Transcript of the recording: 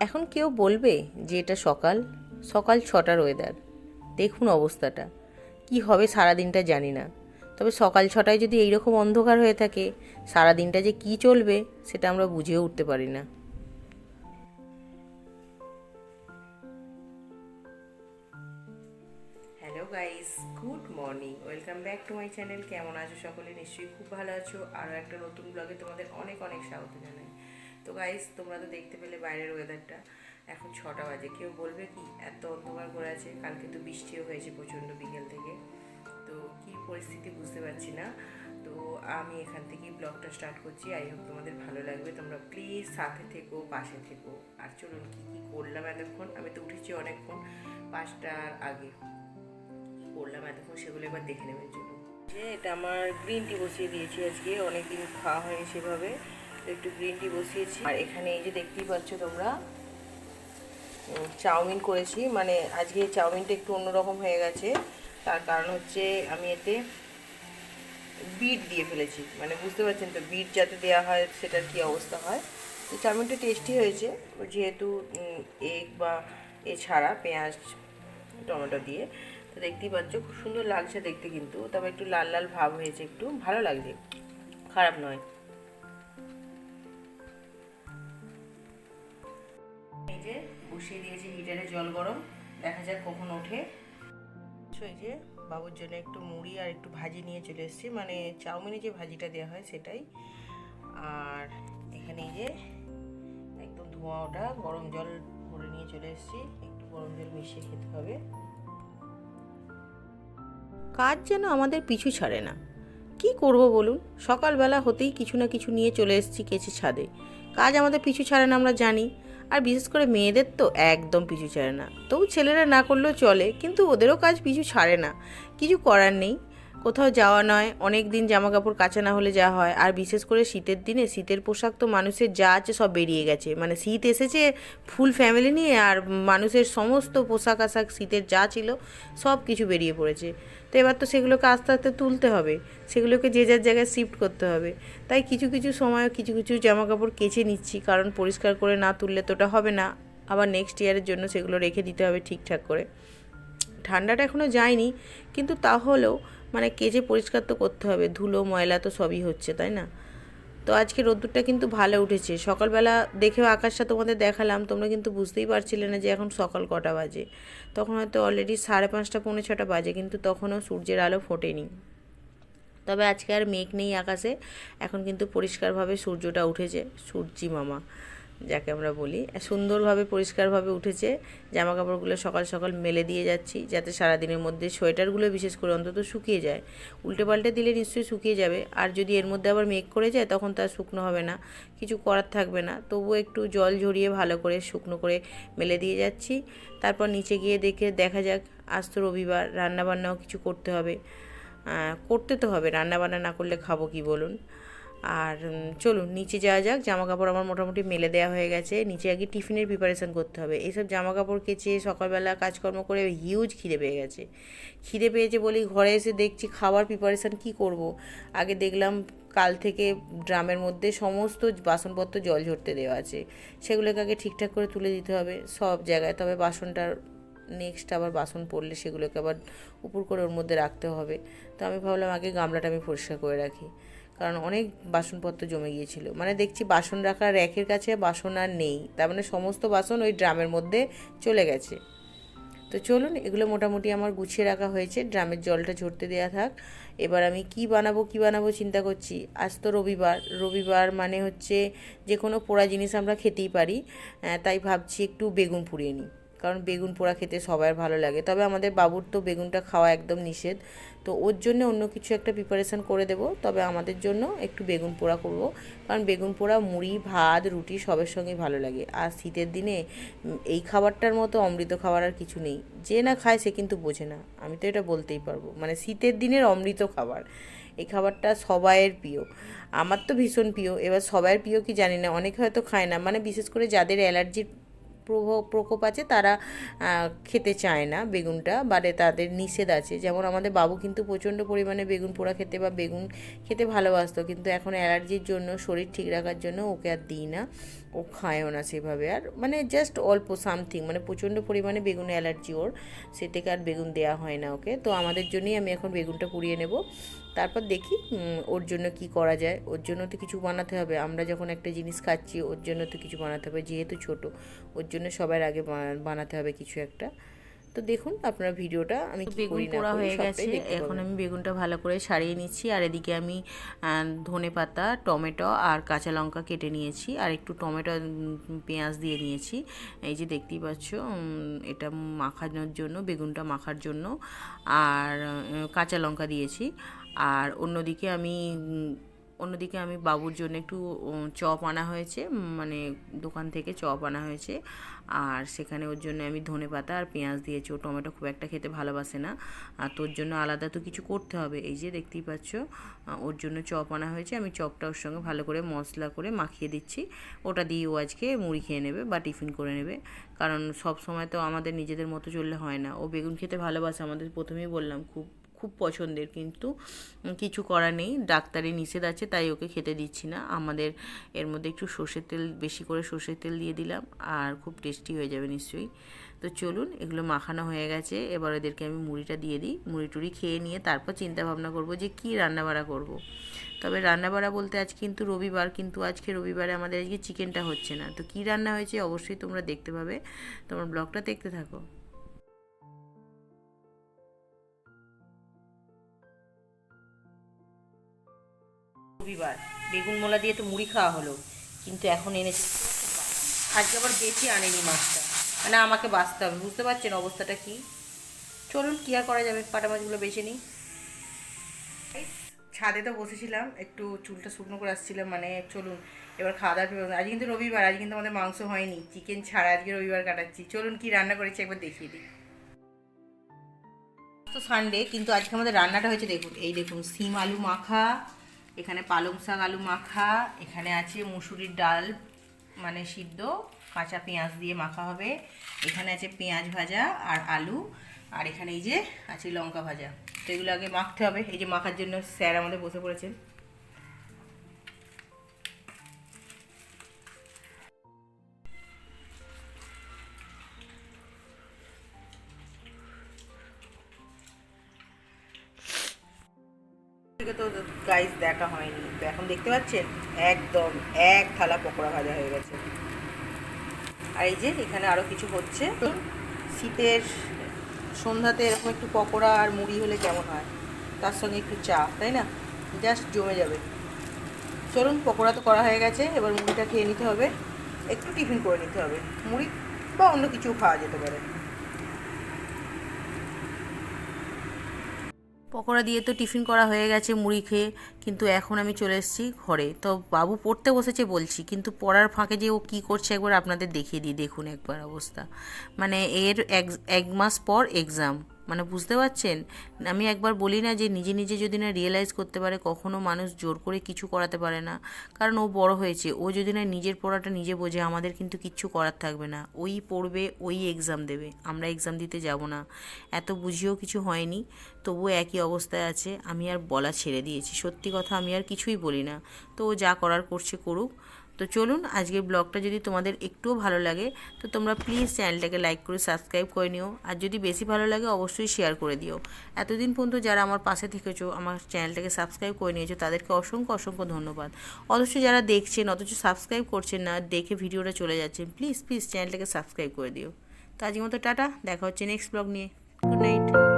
এখন কেউ বলবে যে এটা সকাল সকাল ছটার ওয়েদার দেখুন অবস্থাটা। কি হবে সারাদিনটা জানি না। তবে সকাল ছটায় যদি এইরকম অন্ধকার হয়ে থাকে, সারাদিনটা যে কি চলবে সেটা আমরা বুঝেও উঠতে পারি না। Hello guys good morning welcome back to my channel কেমন আছো সকলে? নিশ্চয়ই খুব ভালো আছো। আরও একটা নতুন ব্লগে তোমাদের অনেক অনেক স্বাগত জানাই। তো গাইস তোমরা তো দেখতে পেলে বাইরের ওয়েদারটা এখন ছটা বাজে। কেউ বলবে কি, এত অন্ধকার করে আছে। কালকে তো বৃষ্টিও হয়েছে প্রচণ্ড বিকেল থেকে। তো কি পরিস্থিতি বুঝতে পারছি না। তো আমি এখান থেকেই ব্লগটা স্টার্ট করছি। আই হোপ তোমাদের ভালো লাগবে। তোমরা প্লিজ সাথে থেকো, পাশে থেকো। আর চলুন, কী কী করলাম এতক্ষণ? আমি তো উঠেছি অনেকক্ষণ, পাঁচটার আগে। কি করলাম এতক্ষণ সেগুলো এবার দেখে নেবেন চলুন। যে, এটা আমার গ্রিন টি বসিয়ে দিয়েছি আজকে। অনেকদিন খাওয়া হয়নি সেভাবে। একটু গ্রিন টি বসিয়েছি। আর এখানে এই যে দেখতেই পাচ্ছ তোমরা চাউমিন করেছি। মানে আজকে চাউমিনটা একটু অন্যরকম হয়ে গেছে। তার কারণ হচ্ছে আমি এতে বিট দিয়ে ফেলেছি। মানে বুঝতে পারছেন তো বিট যাতে দেওয়া হয় সেটার কি অবস্থা হয়। তো চাউমিনটা টেস্টি হয়েছে। যেহেতু এগ বা এ ছাড়া পেঁয়াজ, টমেটো দিয়ে। তো দেখতেই পাচ্ছ, খুব সুন্দর লাগছে দেখতে কিন্তু। তবে একটু লাল লাল ভাব হয়েছে একটু। ভালো লাগছে। খারাপ নয়। বসিয়ে দিয়েছি হিটারে জল গরম। দেখা যাক কখন ওঠে। এই যে বাবুর জন্য একটু মুড়ি আর একটু ভাজি নিয়ে চলে এসেছি। মানে চাউমিনে যে ভাজিটা দেওয়া হয় সেটাই। আর এখানে যে একদম ধোঁয়া ওটা, গরম জল ভরে নিয়ে চলে এসেছি। একটু গরম জল মিশিয়ে খেতে হবে। কাজ যেন আমাদের পিছু ছাড়ে না। কি করব বলুন? সকালবেলা হতেই কিছু না কিছু নিয়ে চলে এসেছি কেচে ছাদে। কাজ আমাদের পিছু ছাড়ে না আমরা জানি। আর বিশেষ করে মেয়েদের তো একদম পিছু ছাড়ে না। তবু ছেলেরা না করলেও চলে, কিন্তু ওদেরও কাজ পিছু ছাড়ে না। কিছু করার নেই। কোথাও যাওয়া নয়, অনেক দিন জামা কাপড় কাচা না হলে যা হয়। আর বিশেষ করে শীতের দিনে, শীতের পোশাক তো মানুষের যা আছে সব বেরিয়ে গেছে। মানে শীত এসেছে ফুল ফ্যামিলি নিয়ে আর মানুষের সমস্ত পোশাক আশাক শীতের যা ছিল সব কিছু বেরিয়ে পড়েছে। তো এবার তো সেগুলোকে আস্তে আস্তে তুলতে হবে। সেগুলোকে যে যার জায়গায় শিফট করতে হবে। তাই কিছু কিছু সময় কিছু কিছু জামা কাপড় কেচে নিচ্ছি। কারণ পরিষ্কার করে না তুললে তো ওটা হবে না। আবার নেক্সট ইয়ারের জন্য সেগুলো রেখে দিতে হবে ঠিকঠাক করে। ঠান্ডাটা এখনও যায়নি। কিন্তু তাহলেও মানে কেজে পরিষ্কার তো করতে হবে, ধুলো, ময়লা তো সবই হচ্ছে, তাই না? তো আজকে রোদ্দুরটা কিন্তু ভালো উঠেছে। সকালবেলা দেখেও আকাশটা তোমাদের দেখালাম, তোমরা কিন্তু বুঝতেই পারছিলে না যে এখন সকাল কটা বাজে। তখন হয়তো অলরেডি সাড়ে পাঁচটা, পৌনে ছটা বাজে, কিন্তু তখনও সূর্যের আলো ফোটেনি। তবে আজকে আর মেঘ নেই আকাশে, এখন কিন্তু পরিষ্কারভাবে সূর্যটা উঠেছে, সূর্যি মামা। যাকে আমরা বলি। সুন্দরভাবে, পরিষ্কারভাবে উঠেছে জামা কাপড়গুলো সকাল সকাল মেলে দিয়ে যাচ্ছি, যাতে সারাদিনের মধ্যে সোয়েটারগুলো বিশেষ করে অন্তত শুকিয়ে যায়। উল্টে পাল্টে দিলে নিশ্চয়ই শুকিয়ে যাবে। আর যদি এর মধ্যে আবার মেঘ করে যায়, তখন তার শুকনো হবে না। কিছু করার থাকবে না। তবুও একটু জল ঝরিয়ে ভালো করে শুকনো করে মেলে দিয়ে যাচ্ছি। তারপর নিচে গিয়ে দেখে, দেখা যাক, আজ তো রবিবার, রান্নাবান্নাও কিছু করতে হবে। করতে তো হবে। রান্নাবান্না না করলে খাব কি বলুন? আর চলুন, নিচে যাওয়া যাক। জামা কাপড় আমার মোটামুটি মেলে দেওয়া হয়ে গেছে। নিচে আগে টিফিনের প্রিপারেশন করতে হবে। এইসব জামা কাপড় কেচে সকালবেলা কাজকর্ম করে হিউজ খিদে পেয়ে গেছে। খিদে পেয়েছে বলি ঘরে এসে দেখছি খাবার প্রিপারেশন কি করব। আগে দেখলাম কাল থেকে ড্রামের মধ্যে সমস্ত বাসনপত্র জল ঝরতে দেওয়া আছে। সেগুলোকে আগে ঠিকঠাক করে তুলে দিতে হবে সব জায়গায়। তবে বাসনটার নেক্সট আবার বাসন পড়লে সেগুলোকে আবার উপর করে ওর মধ্যে রাখতে হবে। তো আমি ভাবলাম আগে গামলাটা আমি পরিষ্কার করে রাখি। কারণ অনেক বাসনপত্র জমে গিয়েছিল। মানে দেখছি বাসন রাখার র্যাকের কাছে বাসন আর নেই। তার মানে সমস্ত বাসন ওই ড্রামের মধ্যে চলে গেছে। তো চলুন এগুলো মোটামুটি আমার গুছিয়ে রাখা হয়েছে। ড্রামের জলটা ঝরতে দেওয়া থাক। এবার আমি কি বানাবো কি বানাবো চিন্তা করছি। আজ তো রবিবার। রবিবার মানে হচ্ছে যে কোনো পোড়া জিনিস আমরা খেতেই পারি। আহ, তাই ভাবছি একটু বেগুন পুড়িয়ে নিই। কারণ বেগুন পোড়া খেতে সবার ভালো লাগে। তবে আমাদের বাবুর তো বেগুনটা খাওয়া একদম নিষেধ। তো ওর জন্য অন্য কিছু একটা প্রিপারেশন করে দেব। তবে আমাদের জন্য একটু বেগুন পোড়া করব। কারণ বেগুন পোড়া, মুড়ি, ভাত, রুটি সবের সঙ্গেই ভালো লাগে। আর শীতের দিনে এই খাবারটার মতো অমৃত খাবার আর কিছু নেই। যে না খায় সে কিন্তু বোঝে না। আমি তো এটা বলতেই পারব। মানে শীতের দিনের অমৃত খাবার। এই খাবারটা সবাইয়ের প্রিয়। আমার তো ভীষণ প্রিয়। এবার সবাইয়ের প্রিয় কি জানি না। অনেকে হয়তো খায় না। মানে বিশেষ করে যাদের অ্যালার্জির প্রকোপ আছে, তারা খেতে চায় না বেগুনটা বারে তাদের নিষেধ আছে। যেমন আমাদের বাবু কিন্তু প্রচণ্ড পরিমাণে বেগুন পোড়া খেতে বা বেগুন খেতে ভালোবাসতো, কিন্তু এখন অ্যালার্জির জন্য, শরীর ঠিক রাখার জন্য ওকে আর দিই না। ও খায়ও না সেভাবে। আর মানে জাস্ট অল্প সামথিং মানে প্রচণ্ড পরিমাণে বেগুনে অ্যালার্জি ওর। সে থেকে আর বেগুন দেওয়া হয় না ওকে। তো আমাদের জন্যই আমি এখন বেগুনটা পুড়িয়ে নেব। তারপর দেখি ওর জন্য কি করা যায়। ওর জন্য তো কিছু বানাতে হবে। আমরা যখন একটা জিনিস খাচ্ছি, ওর জন্য তো কিছু বানাতে হবে। যেহেতু ছোট, ওর জন্য সবার আগে বানাতে হবে কিছু একটা। তো দেখুন আপনার ভিডিওটা আমি বেগুন পোড়া হয়ে গেছে এখন আমি বেগুনটা ভালো করে সারিয়ে নিচ্ছি আর এদিকে আমি ধনে পাতা টমেটো আর কাঁচা লঙ্কা কেটে নিয়েছি আর একটু টমেটো পেঁয়াজ দিয়ে নিয়েছি। এই যে দেখতেই পাচ্ছ এটা মাখানোর জন্য বেগুনটা মাখার জন্য আর কাঁচা লঙ্কা দিয়েছি। আর অন্যদিকে আমি অন্যদিকে আমি বাবুর জন্য একটু চপ আনা হয়েছে মানে দোকান থেকে চপ আনা হয়েছে। আর সেখানে ওর জন্য আমি ধনে পাতা আর পেঁয়াজ দিয়েছি। ও টমেটো খুব একটা খেতে ভালোবাসে না। আর তোর জন্য আলাদা তো কিছু করতে হবে। এই যে দেখতেই পাচ্ছ ওর জন্য চপ আনা হয়েছে। আমি চপটা ওর সঙ্গে ভালো করে মশলা করে মাখিয়ে দিচ্ছি। ওটা দিয়ে ও আজকে মুড়ি খেয়ে নেবে বা টিফিন করে নেবে। কারণ সব সময় তো আমাদের নিজেদের মতো চললে হয় না। ও বেগুন খেতে ভালোবাসে, আমাদের প্রথমেই বললাম, খুব খুব পছন্দের কিন্তু। কিছু করার নেই, ডাক্তারি নিষেধ আছে, তাই ওকে খেতে দিচ্ছি না। আমাদের এর মধ্যে একটু সর্ষের তেল, বেশি করে সর্ষের তেল দিয়ে দিলাম, আর খুব টেস্টি হয়ে যাবে নিশ্চয়ই। তো চলুন, এগুলো মাখানো হয়ে গেছে, এবার এদেরকে আমি মুড়িটা দিয়ে দিই। মুড়ি টুড়ি খেয়ে নিয়ে তারপর চিন্তা ভাবনা করব যে কী রান্নাবাড়া করব। তবে রান্নাবাড়া বলতে আজ কিন্তু রবিবার, কিন্তু আজকে রবিবারে আমাদের আজকে চিকেনটা হচ্ছে না। তো কী রান্না হয়েছে অবশ্যই তোমরা দেখতে পাবে। তোমার ব্লগটা দেখতে থাকো। রবিবার। বেগুন মোলা দিয়ে তো মুড়ি খাওয়া হলো। কিন্তু এখন এনেছে আজকে আবার বেশি আনেনি মাছটা। মানে আমাকে বাঁচতে হবে। বুঝতে পারছেন অবস্থাটা কি? চলুন, কী আর করা যাবে? পাটা মাছগুলো বেছে নিই। ছাদে তো বসেছিলাম। একটু চুলটা শুকনো করে আসছিলাম। মানে চলুন, এবার খাওয়া দাওয়া আজ কিন্তু রবিবার। আজ কিন্তু আমাদের মাংস হয়নি। চিকেন ছাড়া আজকে রবিবার কাটাচ্ছি। চলুন, কি রান্না করেছি একবার দেখিয়ে দিই। তো সানডে কিন্তু আজকে আমাদের রান্নাটা হয়েছে, দেখুন। এই দেখুন সিম আলু মাখা এখানে পালং শাক, আলু মাখা, এখানে আছে মুসুরির ডাল মানে সিদ্ধ, কাঁচা পেঁয়াজ দিয়ে মাখা হবে। এখানে আছে পেঁয়াজ ভাজা আর আলু, আর এখানে এই যে আছে লঙ্কা ভাজা। তো এগুলো আগে মাখতে হবে। এই যে মাখার জন্য স্যার আমাদের বসে পড়েছেন। থেকে তো গাইস দেখা হয়নি। তো এখন দেখতে পাচ্ছেন, একদম এক থালা পকোড়া ভাজা হয়ে গেছে। আর এই যে এখানে আরও কিছু হচ্ছে। শীতের, সন্ধ্যাতে এরকম একটু পকোড়া আর মুড়ি হলে কেমন হয়? তার সঙ্গে একটু চা, তাই না? জাস্ট জমে যাবে। চলুন, পকোড়া তো করা হয়ে গেছে, এবার মুড়িটা খেয়ে নিতে হবে। একটু টিফিন করে নিতে হবে। মুড়ি বা অন্য কিছু খাওয়া যেতে পারে। পকোড়া দিয়ে তো টিফিন করা হয়ে গেছে মুড়ি খেয়ে, কিন্তু এখন আমি চলে এসেছি ঘরে। তো বাবু পড়তে বসেছে বলছি, কিন্তু পড়ার ফাঁকে যে ও কি করছে একবার আপনাদের দেখিয়ে দিই, দেখুন একবার অবস্থা। মানে এর এক এক মাস পর এক্সাম মানে বুঝতে পারছেন? আমি একবার বলি না যে নিজে নিজে যদি না রিয়েলাইজ করতে পারে, কখনো মানুষ জোর করে কিছু করাতে পারে না। কারণ ও বড় হয়েছে, ও যদি না নিজের পড়াটা নিজে বোঝে, আমাদের কিন্তু কিচ্ছু করার থাকবে না। ওই পড়বে, ওই এক্সাম দেবে। আমরা এক্সাম দিতে যাব না। এত বুঝিয়েও কিছু হয়নি, তবুও একই অবস্থায় আছে, আমি আর বলা ছেড়ে দিয়েছি। সত্যি কথা আমি আর কিছুই বলি না। তো ও যা করার করছে করুক তো চলুন আজকের ব্লগটা যদি তোমাদের একটুও ভালো লাগে, তো তোমরা প্লিজ চ্যানেলটাকে লাইক করে সাবস্ক্রাইব করে নিও। আর যদি বেশি ভালো লাগে, অবশ্যই শেয়ার করে দিও। এতদিন পর্যন্ত যারা আমার পাশে থেকেছো, আমার চ্যানেলটাকে সাবস্ক্রাইব করে নিয়েছো, তাদেরকে অসংখ্য অসংখ্য ধন্যবাদ। অথচ যারা দেখছেন, অথচ সাবস্ক্রাইব করছেন না, দেখে ভিডিওটা চলে যাচ্ছেন প্লিজ প্লিজ চ্যানেলটাকে সাবস্ক্রাইব করে দিও। তো আজকের মতো টাটা, দেখা হচ্ছে নেক্সট ব্লগ নিয়ে। Good night